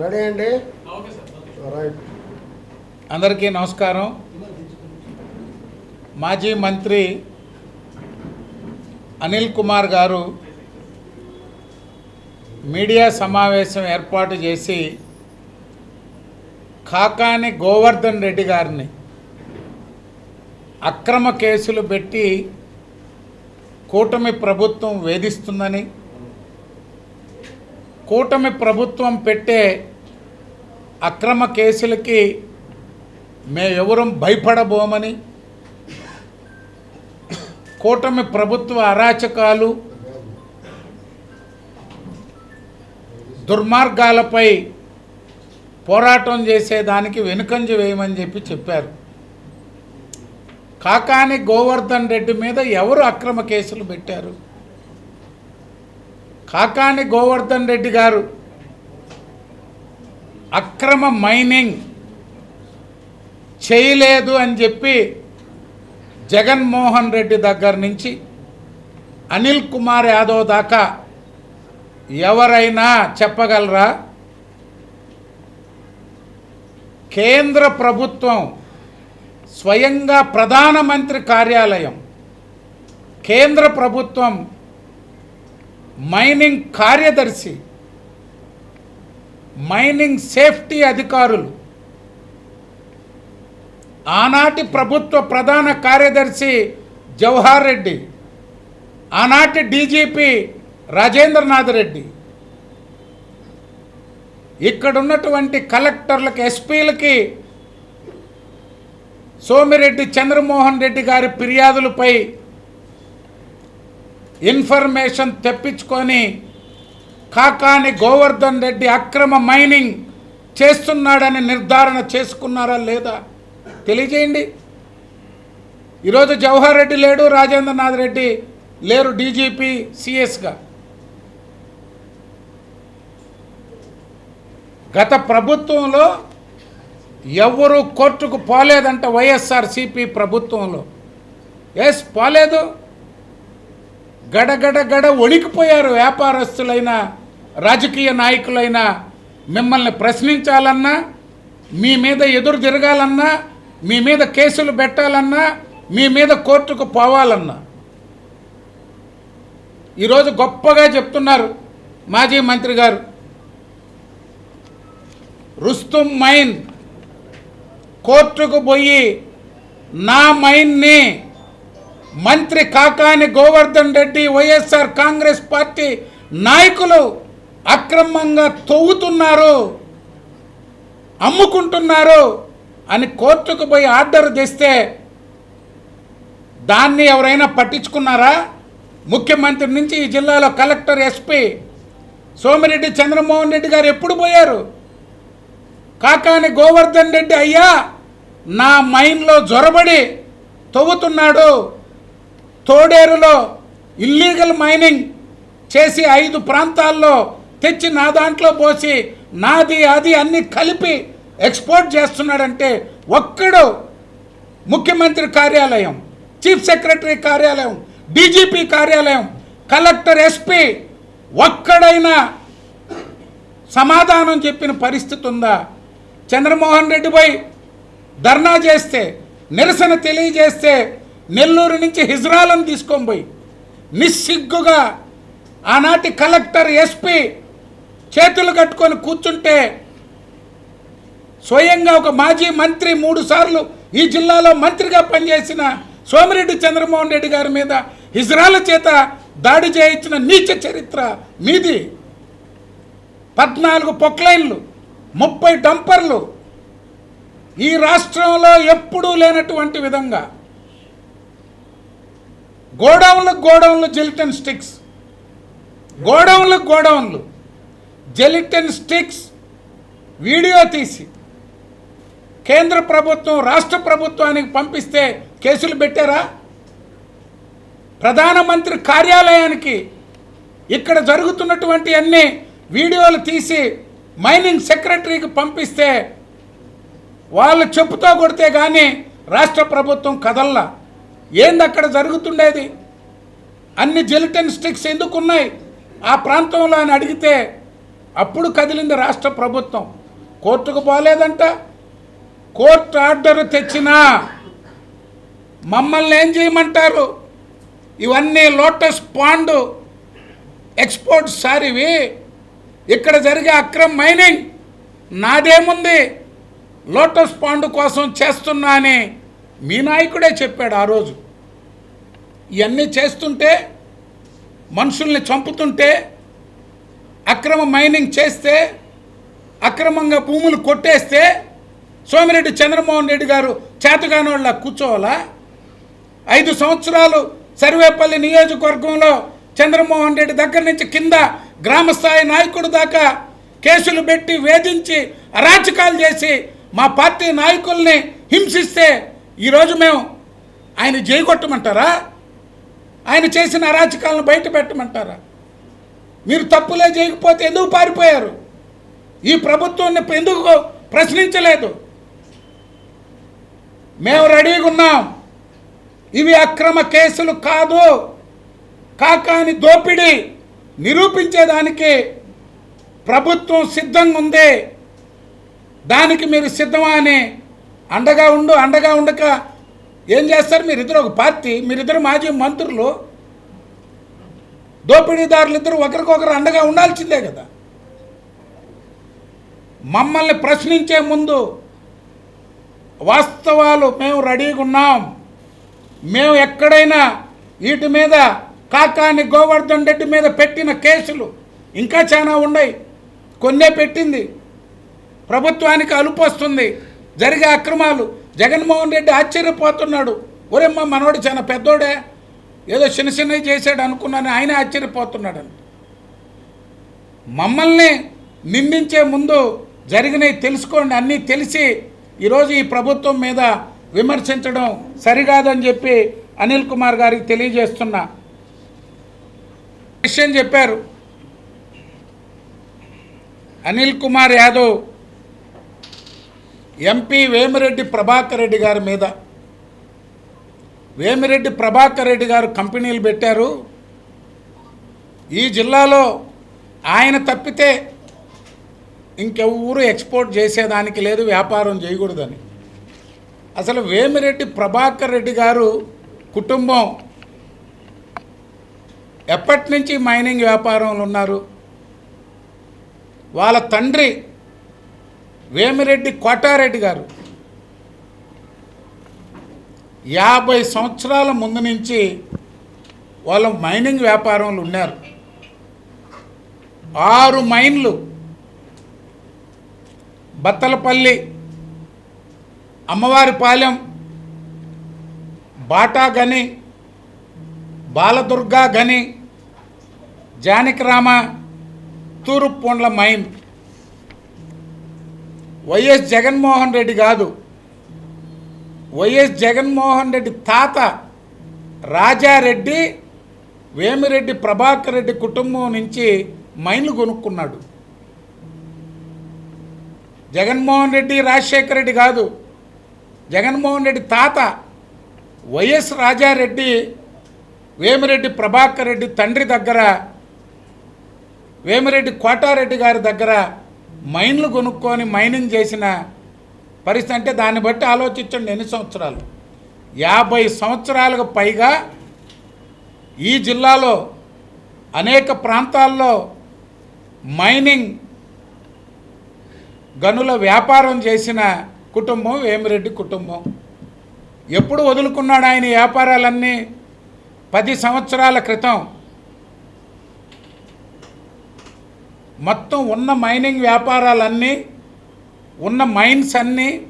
Ready అండి? Right అందరికీ నమస్కారం. మాజీ మంత్రి అనిల్ కుమార్ గారు మీడియా సమావేశం ఏర్పాటు చేసి కాకాని గోవర్ధన్ రెడ్డి గారిని అక్రమ కేసులు పెట్టి కూటమి ప్రభుత్వం వేధిస్తుందని కూటమి ప్రభుత్వం పెట్టే అక్రమ కేసులకి మేమెవరం భయపడబోమని కూటమి ప్రభుత్వ అరాచకాలు దుర్మార్గాలపై పోరాటం చేసేదానికి వెనుకంజ వేయమని చెప్పి చెప్పారు. కాకాని గోవర్ధన్ రెడ్డి మీద ఎవరు అక్రమ కేసులు పెట్టారు? కాకాని గోవర్ధన్ రెడ్డి గారు అక్రమ మైనింగ్ చేయలేదు అని చెప్పి జగన్మోహన్ రెడ్డి దగ్గర నుంచి అనిల్ కుమార్ యాదవ్ దాకా ఎవరైనా చెప్పగలరా? కేంద్ర ప్రభుత్వం స్వయంగా ప్రధానమంత్రి కార్యాలయం కేంద్ర ప్రభుత్వం మైనింగ్ కార్యదర్శి మైనింగ్ సేఫ్టీ అధికారులు ఆనాటి ప్రభుత్వ ప్రధాన కార్యదర్శి జవహర్ రెడ్డి ఆనాటి డీజీపీ రాజేంద్రనాథ్ రెడ్డి ఇక్కడున్నటువంటి కలెక్టర్లకు ఎస్పీలకి సోమిరెడ్డి చంద్రమోహన్ రెడ్డి గారి ఫిర్యాదులపై ఇన్ఫర్మేషన్ తెప్పించుకొని కాకాని గోవర్ధన్ రెడ్డి అక్రమ మైనింగ్ చేస్తున్నాడని నిర్ధారణ చేసుకున్నారా లేదా? తెలియజేయండి. ఈరోజు జవహర్ రెడ్డి లేడు రాజేంద్రనాథ్ రెడ్డి లేరు డీజీపీ సిఎస్గా. గత ప్రభుత్వంలో ఎవరు కోర్టుకు పోలేదంట వైఎస్ఆర్సిపి ప్రభుత్వంలో. ఎస్ పోలేదు? గడగడ గడ వణికిపోయారు వ్యాపారస్తులైన రాజకీయ నాయకులైన మిమ్మల్ని ప్రశ్నించాలన్నా మీ మీద ఎదురు తిరగాలన్నా మీ మీద కేసులు పెట్టాలన్నా మీ మీద కోర్టుకు పోవాలన్నా. ఈరోజు గొప్పగా చెప్తున్నారు మాజీ మంత్రి గారు. రుస్తుం మైన్. కోర్టుకు పోయి నా మైన్ని మంత్రి Kakani Govardhan Reddy YSR Congress party నాయకులు అక్రమంగా తవ్వుతున్నారు అమ్ముకుంటున్నారు అని కోర్టుకు పోయి ఆర్డర్ తెస్తే దాన్ని ఎవరైనా పట్టించుకున్నారా? ముఖ్యమంత్రి నుంచి ఈ జిల్లాలో కలెక్టర్ ఎస్పీ సోమిరెడ్డి చంద్రమోహన్ రెడ్డి గారు ఎప్పుడు పోయారు? కాకాని గోవర్ధన్ రెడ్డి అయ్యా నా మైండ్లో జ్వరబడి తవ్వుతున్నాడు. తోడేరులో ఇల్లీగల్ మైనింగ్ చేసి ఐదు ప్రాంతాల్లో తెచ్చి నా దాంట్లో పోసి నాది అది అన్ని కలిపి ఎక్స్పోర్ట్ చేస్తున్నాడంటే ఒక్కడు ముఖ్యమంత్రి కార్యాలయం చీఫ్ సెక్రటరీ కార్యాలయం డీజీపీ కార్యాలయం కలెక్టర్ ఎస్పీ ఒక్కడైనా సమాధానం చెప్పిన పరిస్థితి ఉందా? చంద్రమోహన్ రెడ్డి ధర్నా చేస్తే నిరసన తెలియజేస్తే నెల్లూరు నుంచి హిజ్రాలను తీసుకొని పోయి నిస్సిగ్గుగా ఆనాటి కలెక్టర్ ఎస్పీ చేతులు కట్టుకొని కూర్చుంటే స్వయంగా ఒక మాజీ మంత్రి మూడు సార్లు ఈ జిల్లాలో మంత్రిగా పనిచేసిన సోమిరెడ్డి చంద్రమోహన్ రెడ్డి గారి మీద హిజ్రాల చేత దాడి చేయించిన నీచ చరిత్ర మీది. పద్నాలుగు పొక్లైన్లు ముప్పై డంపర్లు ఈ రాష్ట్రంలో ఎప్పుడూ లేనటువంటి విధంగా గోడౌన్లు గోడౌన్లు జెలిటన్ స్టిక్స్. గోడౌన్లు గోడౌన్లు. జెలిటన్ స్టిక్స్ వీడియో తీసి కేంద్ర ప్రభుత్వం రాష్ట్ర ప్రభుత్వానికి పంపిస్తే కేసులు పెట్టారా? ప్రధానమంత్రి కార్యాలయానికి ఇక్కడ జరుగుతున్నటువంటి అన్ని వీడియోలు తీసి మైనింగ్ సెక్రటరీకి పంపిస్తే వాళ్ళు చెప్పుతో కొడితే కానీ రాష్ట్ర ప్రభుత్వం కదల్లా. ఏంది అక్కడ జరుగుతుండేది? అన్ని జెలిటన్ స్టిక్స్ ఎందుకున్నాయి? ఆ ప్రాంతంలో అని అడిగితే అప్పుడు కదిలింది రాష్ట్ర ప్రభుత్వం. కోర్టుకు పోలేదంట. కోర్టు ఆర్డర్ తెచ్చినా మమ్మల్ని ఏం చేయమంటారు? ఇవన్నీ లోటస్ పాండు ఎక్స్పోర్ట్ సారివి. ఇక్కడ జరిగే అక్రమ్ మైనింగ్ నాదేముంది? లోటస్ పాండు కోసం చేస్తున్నా అని మీ నాయకుడే చెప్పాడు ఆ రోజు. ఇవన్నీ చేస్తుంటే మనుషుల్ని చంపుతుంటే అక్రమ మైనింగ్ చేస్తే అక్రమంగా భూములు కొట్టేస్తే సోమిరెడ్డి చంద్రమోహన్ రెడ్డి గారు చేతగాని వాళ్ళ కూర్చోవాలా? ఐదు సంవత్సరాలు సర్వేపల్లి నియోజకవర్గంలో చంద్రమోహన్ రెడ్డి దగ్గర నుంచి కింద గ్రామస్థాయి నాయకుడు దాకా కేసులు పెట్టి వేధించి అరాచకాలు చేసి మా పార్టీ నాయకుల్ని హింసిస్తే ఈరోజు మేము ఆయన జైగొట్టమంటారా ఆయన చేసిన అరాచకాలను బయట పెట్టమంటారా? మీరు తప్పులే చేయకపోతే ఎందుకు పారిపోయారు? ఈ ప్రభుత్వాన్ని ఎందుకు ప్రశ్నించలేదు? మేము రెడీగా ఉన్నాం. ఇవి అక్రమ కేసులు కాదు. కాకాని దోపిడీ నిరూపించేదానికి ప్రభుత్వం సిద్ధంగా ఉంది దానికి మీరు సిద్ధమా అని అండగా ఉండు అండగా ఉండక. ఏం చేస్తారు మీరిద్దరు? ఒక పార్టీ మీరిద్దరు మాజీ మంత్రులు. దోపిడీదారులు ఇద్దరు ఒకరికొకరు అండగా ఉండాల్సిందే కదా. మమ్మల్ని ప్రశ్నించే ముందు వాస్తవాలు మేము రెడీగా ఉన్నాం. మేము ఎక్కడైనా వీటి మీద కాకాని గోవర్ధన్ రెడ్డి మీద పెట్టిన కేసులు ఇంకా చాలా ఉన్నాయి. కొన్నే పెట్టింది. ప్రభుత్వానికి అలుపు వస్తుంది. జరిగే అక్రమాలు. జగన్మోహన్ రెడ్డి ఆశ్చర్యపోతున్నాడు. ఒరేమ్మ మనోడు చాలా పెద్దోడే. ఏదో చిన్న చిన్నవి చేశాడు అనుకున్నాను ఆయన ఆశ్చర్యపోతున్నాడు మమ్మల్ని నిందించే ముందు జరిగినవి తెలుసుకోండి. అన్నీ తెలిసి ఈరోజు ఈ ప్రభుత్వం మీద విమర్శించడం సరికాదని చెప్పి అనిల్ కుమార్ గారికి తెలియజేస్తున్నా. విషయం చెప్పారు. అనిల్ కుమార్ యాదవ్ ఎంపీ వేమిరెడ్డి ప్రభాకర్ రెడ్డి గారి మీద. వేమిరెడ్డి ప్రభాకర్ రెడ్డి గారు కంపెనీలు పెట్టారు. ఈ జిల్లాలో ఆయన తప్పితే ఇంకెవరు ఎక్స్పోర్ట్ చేసేదానికి లేదు వ్యాపారం చేయకూడదని. అసలు వేమిరెడ్డి ప్రభాకర్ రెడ్డి గారు కుటుంబం ఎప్పటి నుంచి మైనింగ్ వ్యాపారంలో ఉన్నారు? వాళ్ళ తండ్రి వేమిరెడ్డి కోటారెడ్డి గారు యాభై సంవత్సరాల ముందు నుంచి వాళ్ళ మైనింగ్ వ్యాపారంలో ఉన్నారు. ఆరు మైన్లు బత్తలపల్లి అమ్మవారిపాలెం బాటా గని బాలదుర్గా గని జానకిరామ తూరుపొండ్ల మైన్ వైఎస్ జగన్మోహన్ రెడ్డి కాదు. వైఎస్ జగన్మోహన్ రెడ్డి తాత రాజారెడ్డి వేమిరెడ్డి ప్రభాకర్ రెడ్డి కుటుంబం నుంచి మైన్లు కొనుక్కున్నాడు. జగన్మోహన్ రెడ్డి రాజశేఖర రెడ్డి కాదు. జగన్మోహన్ రెడ్డి తాత వైఎస్ రాజారెడ్డి వేమిరెడ్డి ప్రభాకర్ రెడ్డి తండ్రి దగ్గర వేమిరెడ్డి కోటారెడ్డి గారి దగ్గర మైన్లు కొనుక్కొని మైనింగ్ చేసిన పరిస్థితి అంటే దాన్ని బట్టి ఆలోచించండి ఎన్ని సంవత్సరాలు. యాభై సంవత్సరాలకు పైగా ఈ జిల్లాలో అనేక ప్రాంతాల్లో మైనింగ్ గనుల వ్యాపారం చేసిన కుటుంబం వేమిరెడ్డి కుటుంబం. ఎప్పుడు వదులుకున్నాడు ఆయన వ్యాపారాలన్నీ? పది సంవత్సరాల క్రితం మొత్తం ఉన్న మైనింగ్ వ్యాపారాలన్నీ ఉన్న మైన్స్ అన్నీ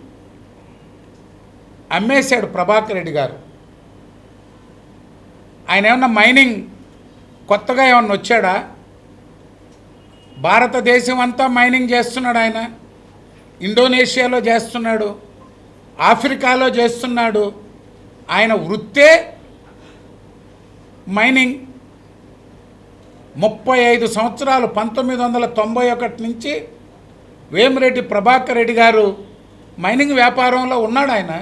అమ్మేశాడు ప్రభాకర్ రెడ్డి గారు. ఆయన ఏమన్నా మైనింగ్ కొత్తగా ఏమన్నా వచ్చాడా? భారతదేశం అంతా మైనింగ్ చేస్తున్నాడు ఆయన. ఇండోనేషియాలో చేస్తున్నాడు. ఆఫ్రికాలో చేస్తున్నాడు. ఆయన వృత్తే మైనింగ్. ముప్పై ఐదు సంవత్సరాలు పంతొమ్మిది వందల తొంభై ఒకటి నుంచి వేమిరెడ్డి ప్రభాకర్ రెడ్డి గారు మైనింగ్ వ్యాపారంలో ఉన్నాడు ఆయన.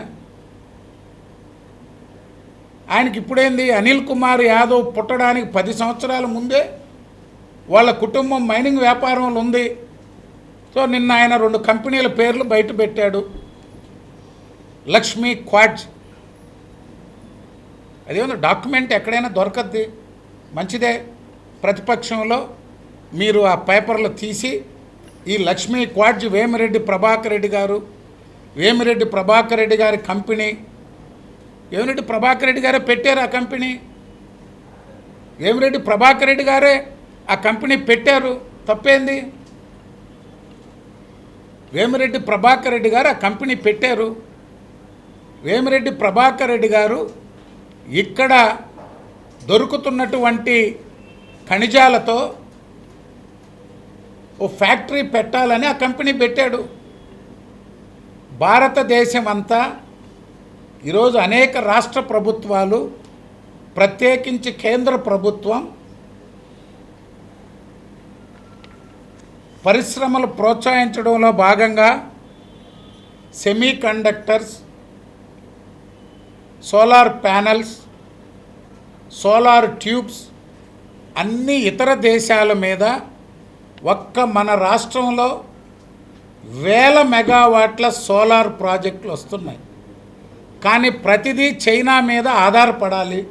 ఆయనకి ఇప్పుడేంది? అనిల్ కుమార్ యాదవ్ పుట్టడానికి పది సంవత్సరాల ముందే వాళ్ళ కుటుంబం మైనింగ్ వ్యాపారంలో ఉంది. సో నిన్న ఆయన రెండు కంపెనీల పేర్లు బయట పెట్టాడు. లక్ష్మీ క్వాడ్జ్ అదేమో డాక్యుమెంట్ ఎక్కడైనా దొరకద్ది. మంచిదే. ప్రతిపక్షంలో మీరు ఆ పేపర్లు తీసి ఈ లక్ష్మీ క్వాడ్జ్ వేమిరెడ్డి ప్రభాకర్ రెడ్డి గారు వేమిరెడ్డి ప్రభాకర్ రెడ్డి గారి కంపెనీ. వేమిరెడ్డి ప్రభాకర్ రెడ్డి గారే పెట్టారు ఆ కంపెనీ. వేమిరెడ్డి ప్రభాకర్ రెడ్డి గారే ఆ కంపెనీ పెట్టారు. తప్పేంది? వేమిరెడ్డి ప్రభాకర్ రెడ్డి గారు ఆ కంపెనీ పెట్టారు. వేమిరెడ్డి ప్రభాకర్ రెడ్డి గారు ఇక్కడ దొరుకుతున్నటువంటి ఖనిజాలతో ఓ ఫ్యాక్టరీ పెట్టాలని ఆ కంపెనీ పెట్టాడు. భారతదేశం అంతా ఈరోజు అనేక రాష్ట్ర ప్రభుత్వాలు ప్రత్యేకించి కేంద్ర ప్రభుత్వం పరిశ్రమలు ప్రోత్సహించడంలో భాగంగా semiconductors solar panels solar tubes అన్ని ఇతర దేశాల మీద ఒక్క మన రాష్ట్రంలో వేల మెగావాట్ల సోలార్ ప్రాజెక్టులు వస్తున్నాయి. కానీ ప్రతిదీ చైనా మీద ఆధారపడాలి.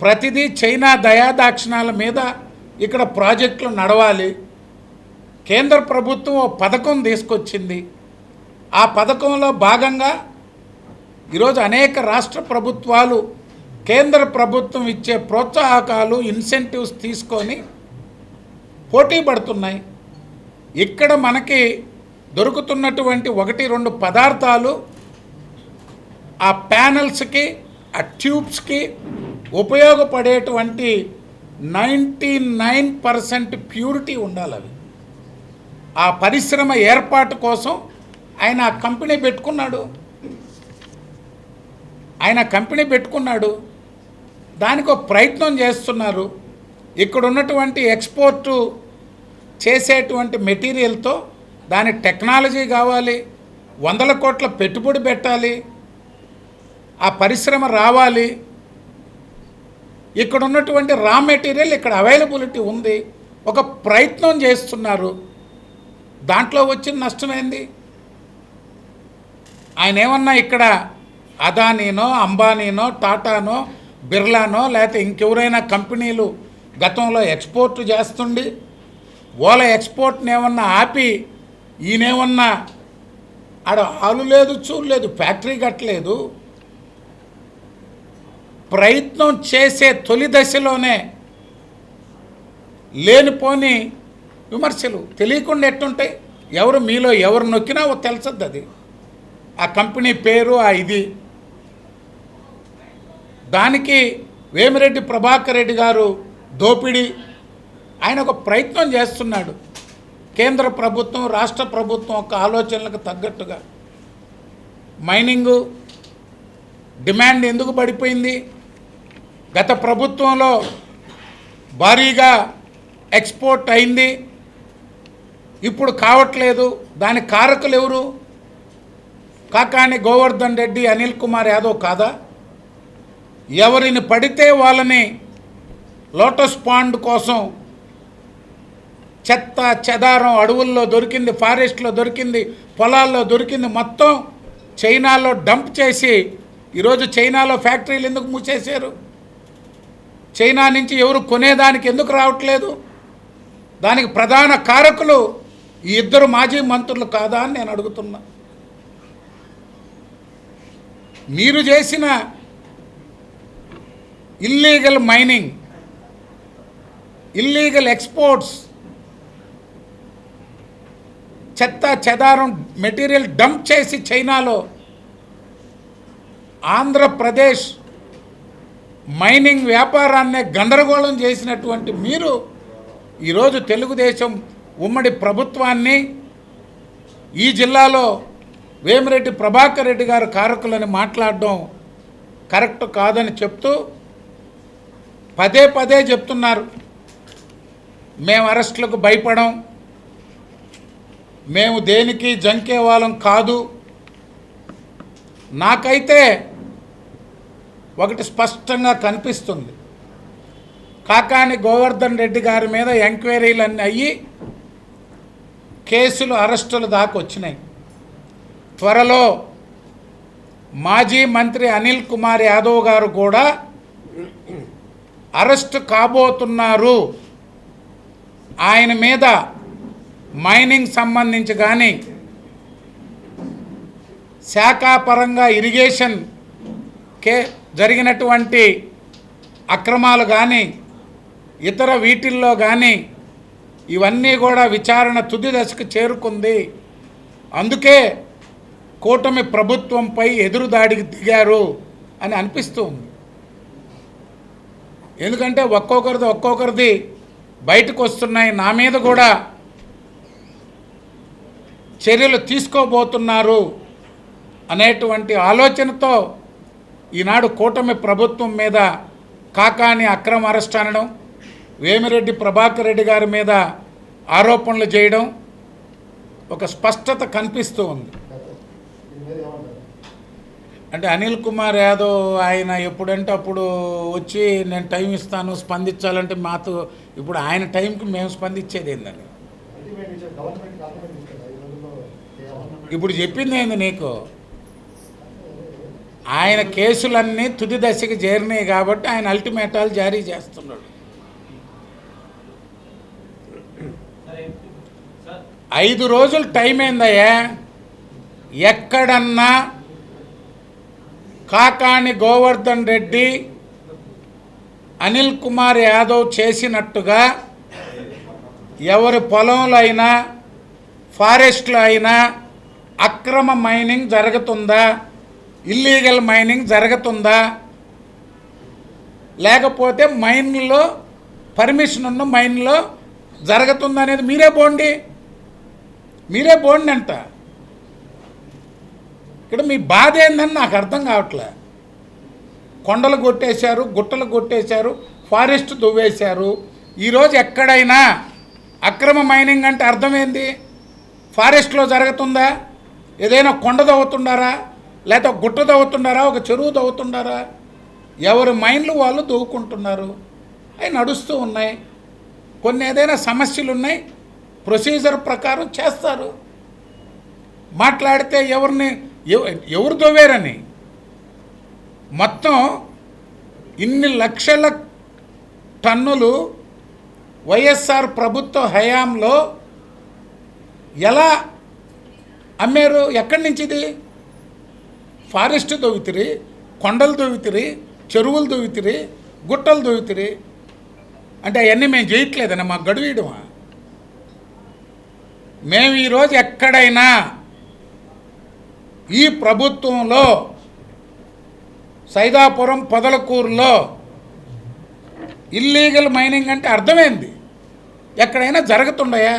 ప్రతిదీ చైనా దయాదాక్షిణాల మీద ఇక్కడ ప్రాజెక్టులు నడవాలి. కేంద్ర ప్రభుత్వం ఓ పథకం తీసుకొచ్చింది. ఆ పథకంలో భాగంగా ఈరోజు అనేక రాష్ట్ర ప్రభుత్వాలు కేంద్ర ప్రభుత్వం ఇచ్చే ప్రోత్సాహకాలు ఇన్సెంటివ్స్ తీసుకొని పోటీ పడుతున్నాయి. ఇక్కడ మనకి దొరుకుతున్నటువంటి ఒకటి రెండు పదార్థాలు ఆ ప్యానల్స్కి ఆ ట్యూబ్స్కి ఉపయోగపడేటువంటి నైంటీ నైన్ పర్సెంట్ ప్యూరిటీ ఉండాలి అవి. ఆ పరిశ్రమ ఏర్పాటు కోసం ఆయన ఆ కంపెనీ పెట్టుకున్నాడు. ఆయన కంపెనీ పెట్టుకున్నాడు. దానికి ఒక ప్రయత్నం చేస్తున్నారు. ఇక్కడ ఉన్నటువంటి ఎక్స్పోర్టు చేసేటువంటి మెటీరియల్తో దాని టెక్నాలజీ కావాలి వందల కోట్ల పెట్టుబడి పెట్టాలి ఆ పరిశ్రమ రావాలి. ఇక్కడ ఉన్నటువంటి రా మెటీరియల్ ఇక్కడ అవైలబిలిటీ ఉంది. ఒక ప్రయత్నం చేస్తున్నారు. దాంట్లో వచ్చిన నష్టం ఆయన ఏమన్నా ఇక్కడ అదానీనో అంబానీనో టాటానో బిర్లానో లేకపోతే ఇంకెవరైనా కంపెనీలు గతంలో ఎక్స్పోర్ట్ చేస్తుండి ఓల ఎక్స్పోర్ట్ని ఏమన్నా ఆపి ఈయనేమన్నా ఆడ ఆలు లేదు చూడలేదు ఫ్యాక్టరీ కట్టలేదు ప్రయత్నం చేసే తొలి దశలోనే లేనిపోని విమర్శలు తెలియకుండా ఎట్టుంటాయి? ఎవరు మీలో ఎవరు నొక్కినా ఓ అది ఆ కంపెనీ పేరు ఆ ఇది. దానికి వేమిరెడ్డి ప్రభాకర్ రెడ్డి గారు దోపిడీ. ఆయన ఒక ప్రయత్నం చేస్తున్నాడు. కేంద్ర ప్రభుత్వం రాష్ట్ర ప్రభుత్వం ఒక ఆలోచనలకు తగ్గట్టుగా. మైనింగు డిమాండ్ ఎందుకు పడిపోయింది? గత ప్రభుత్వంలో భారీగా ఎక్స్పోర్ట్ అయింది. ఇప్పుడు కావట్లేదు. దాని కారకులు ఎవరు? కాకాని గోవర్ధన్ రెడ్డి అనిల్ కుమార్ యాదవ్ కాదా? ఎవరిని పడితే వాళ్ళని లోటస్ పాండ్ కోసం చెత్త చెదారం అడవుల్లో దొరికింది ఫారెస్ట్లో దొరికింది పొలాల్లో దొరికింది మొత్తం చైనాలో డంప్ చేసి ఈరోజు చైనాలో ఫ్యాక్టరీలు ఎందుకు మూసేశారు? చైనా నుంచి ఎవరు కొనేదానికి ఎందుకు రావట్లేదు? దానికి ప్రధాన కారకులు ఈ ఇద్దరు మాజీ మంత్రులు కాదా అని నేను అడుగుతున్నా. మీరు చేసిన ఇల్లీగల్ మైనింగ్ ఇల్లీగల్ ఎక్స్పోర్ట్స్ చెత్త చెదారం మెటీరియల్ డంప్ చేసి చైనాలో ఆంధ్రప్రదేశ్ మైనింగ్ వ్యాపారాన్నే గందరగోళం చేసినటువంటి మీరు ఈరోజు తెలుగుదేశం ఉమ్మడి ప్రభుత్వాన్ని ఈ జిల్లాలో వేమిరెడ్డి ప్రభాకర్ రెడ్డి గారు కారకులని మాట్లాడడం కరెక్ట్ కాదని చెప్తూ పదే పదే చెప్తున్నారు. మేము అరెస్టులకు భయపడం మేము దేనికి జంకే వాళ్ళం కాదు. నాకైతే ఒకటి స్పష్టంగా కనిపిస్తుంది. కాకాని గోవర్ధన్ రెడ్డి గారి మీద ఎంక్వైరీలన్నీ అయ్యి కేసులు అరెస్టులు దాకా వచ్చినాయి. త్వరలో మాజీ మంత్రి అనిల్ కుమార్ యాదవ్ గారు కూడా అరెస్ట్ కాబోతున్నారు. ఆయన మీద మైనింగ్ సంబంధించి కానీ శాఖాపరంగా ఇరిగేషన్ కే జరిగినటువంటి అక్రమాలు కానీ ఇతర వీటిల్లో కానీ ఇవన్నీ కూడా విచారణ తుది దశకు చేరుకుంది. అందుకే కూటమి ప్రభుత్వంపై ఎదురుదాడికి దిగారు అని అనిపిస్తుంది ఎందుకంటే ఒక్కొక్కరిది ఒక్కొక్కరిది బయటకు వస్తున్నాయి. నా మీద కూడా చర్యలు తీసుకోబోతున్నారు అనేటువంటి ఆలోచనతో ఈనాడు కూటమి ప్రభుత్వం మీద కాకాని అక్రమ అరెస్ట్ అనడం వేమిరెడ్డి ప్రభాకర్ రెడ్డి గారి మీద ఆరోపణలు చేయడం ఒక స్పష్టత కనిపిస్తూ ఉంది. అంటే అనిల్ కుమార్ యాదవ్ ఆయన ఎప్పుడంటే అప్పుడు వచ్చి నేను టైం ఇస్తాను స్పందించాలంటే మాతో ఇప్పుడు ఆయన టైంకి మేము స్పందించేది ఏందని ఇప్పుడు చెప్పింది ఏంది నీకు? ఆయన కేసులన్నీ తుది దశకి చేరినాయి కాబట్టి ఆయన అల్టిమేటాలు జారీ చేస్తున్నాడు. ఐదు రోజులు టైం ఏందయ్యా? ఎక్కడన్నా కాకాణి గోవర్ధన్ రెడ్డి అనిల్ కుమార్ యాదవ్ చేసినట్టుగా ఎవరి పొలంలో అయినా ఫారెస్ట్లో అయినా అక్రమ మైనింగ్ జరుగుతుందా? ఇల్లీగల్ మైనింగ్ జరుగుతుందా? లేకపోతే మైన్లో పర్మిషన్ ఉన్న మైన్లో జరుగుతుందా అనేది మీరే పోండి మీరే పోండి అంట ఇక్కడ మీ బాధ ఏందని నాకు అర్థం కావట్లే. కొండలు కొట్టేశారు గుట్టలు కొట్టేశారు ఫారెస్ట్ దువ్వేశారు. ఈరోజు ఎక్కడైనా అక్రమ మైనింగ్ అంటే అర్థమైంది? ఫారెస్ట్లో జరుగుతుందా? ఏదైనా కొండ తవ్వుతుండారా లేకపోతే ఒక గుట్ట దవ్వుతుండారా? ఒక చెరువు దవ్వుతుండారా? ఎవరి మైండ్లు వాళ్ళు దువ్వుకుంటున్నారు అవి నడుస్తూ ఉన్నాయి. కొన్ని ఏదైనా సమస్యలు ఉన్నాయి ప్రొసీజర్ ప్రకారం చేస్తారు. మాట్లాడితే ఎవరిని ఎవరు దొవ్వారని మొత్తం ఇన్ని లక్షల టన్నులు వైఎస్ఆర్ ప్రభుత్వ హయాంలో ఎలా అమ్మారు? ఎక్కడి నుంచి ఇది ఫారెస్ట్ దొవితిరి కొండలు దొవితిరి చెరువులు దొవితిరి గుట్టలు దొవితిరి అంటే అవన్నీ మేము చేయట్లేదన్న మాకు గడువీయడమా? మేము ఈరోజు ఎక్కడైనా ఈ ప్రభుత్వంలో సైదాపురం పొదలకూరులో ఇల్లీగల్ మైనింగ్ అంటే అర్థమైంది. ఎక్కడైనా జరుగుతుండయా?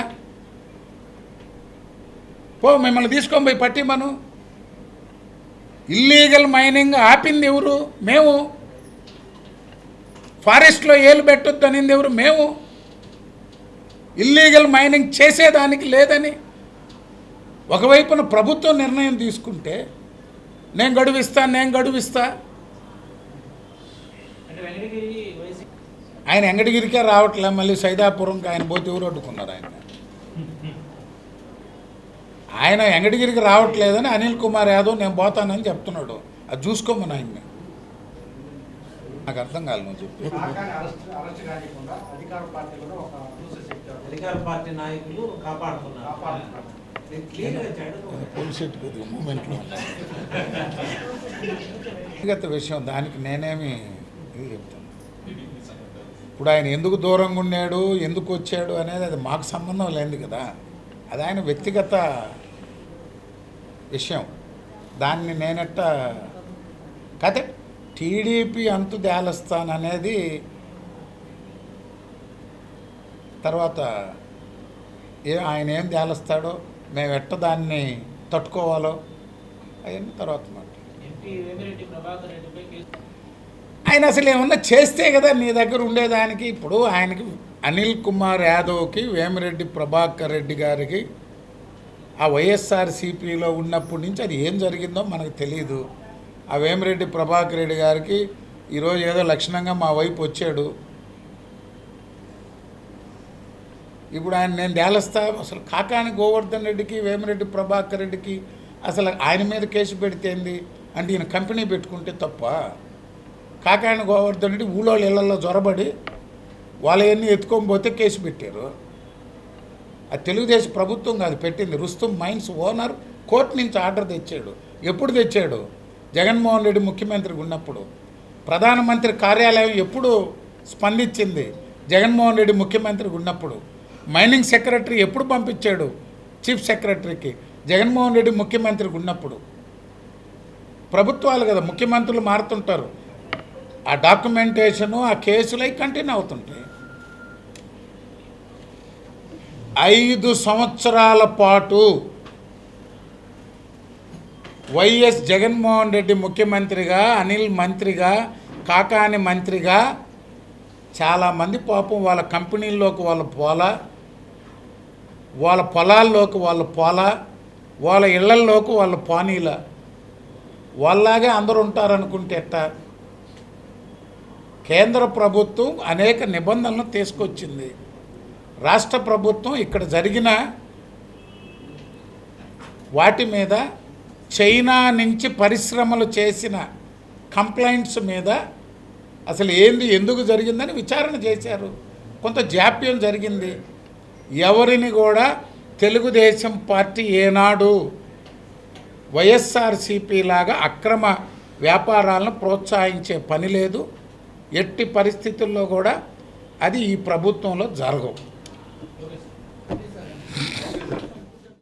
పో మిమ్మల్ని తీసుకొని పోయి పట్టిమను ఇల్లీగల్ మైనింగ్ ఆపింది ఎవరు? మేము. ఫారెస్ట్లో ఏలు పెట్టొద్దు అనింది ఎవరు? మేము. ఇల్లీగల్ మైనింగ్ చేసేదానికి లేదని ఒకవైపున ప్రభుత్వం నిర్ణయం తీసుకుంటే నేను గడువిస్తా నేను గడువిస్తా. ఆయన ఎంగడిగిరికే రావట్లే మళ్ళీ సైదాపురంకి ఆయన పోతే ఎవరు అడ్డుకున్నారు ఆయన? ఆయన ఎంగడిగిరికి రావట్లేదని అనిల్ కుమార్ యాదవ్ నేను పోతానని చెప్తున్నాడు. అది చూసుకోమని ఆయన్ని నాకు అర్థం కాదు నువ్వు చెప్పి అధికార పార్టీ నాయకులు కాపాడుతున్నారు. కాపాడుతున్నారు. కొద్దిగా మూమెంట్లో వ్యక్తిగత విషయం దానికి నేనేమి ఇది చెప్తాను. ఇప్పుడు ఆయన ఎందుకు దూరంగా ఉన్నాడు ఎందుకు వచ్చాడు అనేది అది మాకు సంబంధం లేదు కదా. అది ఆయన వ్యక్తిగత విషయం. దాన్ని నేనట్ట కదే టీడీపీ అంతు దేలస్తాననేది తర్వాత ఏ ఆయన ఏం తేలుస్తాడో మేము ఎట్ట దాన్ని తట్టుకోవాలో అవన్నీ తర్వాత మాట ఆయన అసలు ఏమన్నా చేస్తే కదా నీ దగ్గర ఉండేదానికి? ఇప్పుడు ఆయనకి అనిల్ కుమార్ యాదవ్కి వేమిరెడ్డి ప్రభాకర్ రెడ్డి గారికి ఆ వైఎస్ఆర్సీపీలో ఉన్నప్పటి నుంచి అది ఏం జరిగిందో మనకు తెలియదు ఆ వేమిరెడ్డి ప్రభాకర్ రెడ్డి గారికి ఈరోజు ఏదో లక్షణంగా మా వైపు వచ్చాడు. ఇప్పుడు ఆయన నేను తేలస్తా అసలు కాకాని గోవర్ధన్ రెడ్డికి వేమిరెడ్డి ప్రభాకర్ రెడ్డికి అసలు ఆయన మీద కేసు పెడితేంది అంటే ఈయన కంపెనీ పెట్టుకుంటే తప్ప. కాకాని గోవర్ధన్ రెడ్డి ఊళ్ళో ఇళ్ళలో జొరబడి వాళ్ళవన్నీ ఎత్తుకొని పోతే కేసు పెట్టారు. అది తెలుగుదేశం ప్రభుత్వం కాదు పెట్టింది. రుస్తుం మైన్స్ ఓనర్ కోర్టు నుంచి ఆర్డర్ తెచ్చాడు. ఎప్పుడు తెచ్చాడు? జగన్మోహన్ రెడ్డి ముఖ్యమంత్రికి ఉన్నప్పుడు. ప్రధానమంత్రి కార్యాలయం ఎప్పుడు స్పందించింది? జగన్మోహన్ రెడ్డి ముఖ్యమంత్రికి ఉన్నప్పుడు. మైనింగ్ సెక్రటరీ ఎప్పుడు పంపించాడు? చీఫ్ సెక్రటరీకి. జగన్మోహన్ రెడ్డి ముఖ్యమంత్రిగా ఉన్నప్పుడు. ప్రభుత్వాలు కదా ముఖ్యమంత్రులు మారుతుంటారు. ఆ డాక్యుమెంటేషను ఆ కేసులు అవి కంటిన్యూ అవుతుంటాయి. ఐదు సంవత్సరాల పాటు వైఎస్ జగన్మోహన్ రెడ్డి ముఖ్యమంత్రిగా అనిల్ మంత్రిగా కాకాని మంత్రిగా చాలామంది పాపం వాళ్ళ కంపెనీల్లోకి వాళ్ళ పోలా వాళ్ళ పొలాల్లోకి వాళ్ళ పొల వాళ్ళ ఇళ్ళల్లోకి వాళ్ళ పానీల. వాళ్ళలాగే అందరూ ఉంటారనుకుంటే ఎట్టా? కేంద్ర ప్రభుత్వం అనేక నిబంధనలు తీసుకొచ్చింది. రాష్ట్ర ప్రభుత్వం ఇక్కడ జరిగిన వాటి మీద చైనా నుంచి పరిశ్రమలు చేసిన కంప్లైంట్స్ మీద అసలు ఏంది ఎందుకు జరిగిందని విచారణ చేశారు. కొంత జాప్యం జరిగింది. ఎవరిని కూడా తెలుగుదేశం పార్టీ ఏనాడు వైఎస్ఆర్సీపీ లాగా అక్రమ వ్యాపారాలను ప్రోత్సహించే పని లేదు. ఎట్టి పరిస్థితుల్లో కూడా అది ఈ ప్రభుత్వంలో జరగవు.